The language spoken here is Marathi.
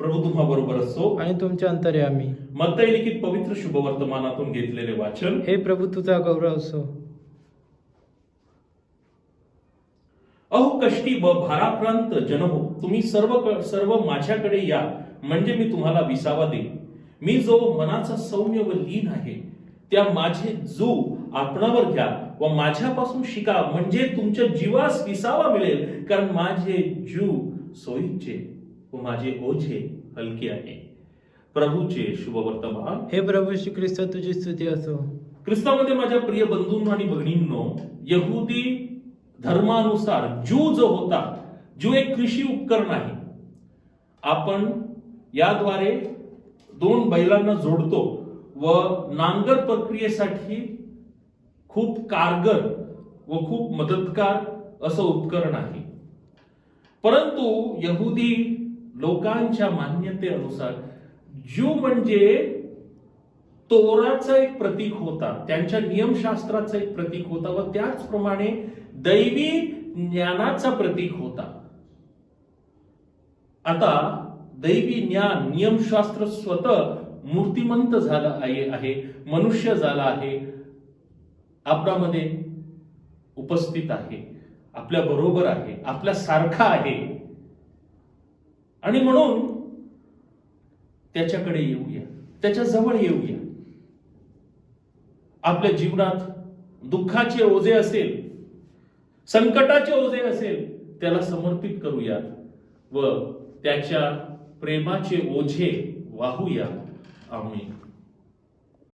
प्रभू तुम्हा बरोबर असो. आणि तुमच्या अंतर्यामी मत्तई लिखित पवित्र शुभवर्तमानातून घेतलेले वाचन. हे प्रभू तुझा गौरव असो. अहो कष्टी व भाराक्रांत जन हो तुम्ही सर्व सर्व माझ्याकडे या म्हणजे मी तुम्हाला विसावा देईन. मी जो मनाचा सौम्य व लीन आहे त्या माझे जो आपणावर घ्या व माझ्यापासून शिका म्हणजे तुमच्या जीवास विसावा मिळेल कारण माझे जीव सोयीचे. व माझे ओझे हलके आहे. प्रभूचे शुभवर्तमान. हे प्रभू श्री ख्रिस्त तुझी स्तुती असो. ख्रिस्तामध्ये माझ्या प्रिय बंधूंनो आणि भगिनींनो यहुदी धर्मानुसार जू जो होता जू एक कृषी उपकरण आहे आपण याद्वारे दोन बैलांना जोडतो व नांगर प्रक्रियेसाठी खूप कारगर व खूप मदतगार असं उपकरण आहे. परंतु यहुदी लोकांच्या मान्यतेनुसार ज्यू म्हणजे तोराचं एक प्रतीक होता त्यांच्या नियमशास्त्राचं एक प्रतीक होता व त्याचप्रमाणे दैवी ज्ञानाचा प्रतीक होता. आता दैवी ज्ञान नियमशास्त्र स्वतः मूर्तिमंत झालं आहे आहे मनुष्य झाला आहे आपणामध्ये उपस्थित आहे आपल्या बरोबर आहे आपल्या सारखा आहे. आणि म्हणून त्याच्याकडे येऊया. त्याच्याजवळ येऊया. आपल्या जीवनात दुःखाचे ओझे असेल संकटाचे ओझे असेल त्याला समर्पित करूयात व त्याच्या प्रेमाचे ओझे वाहूया. आम्ही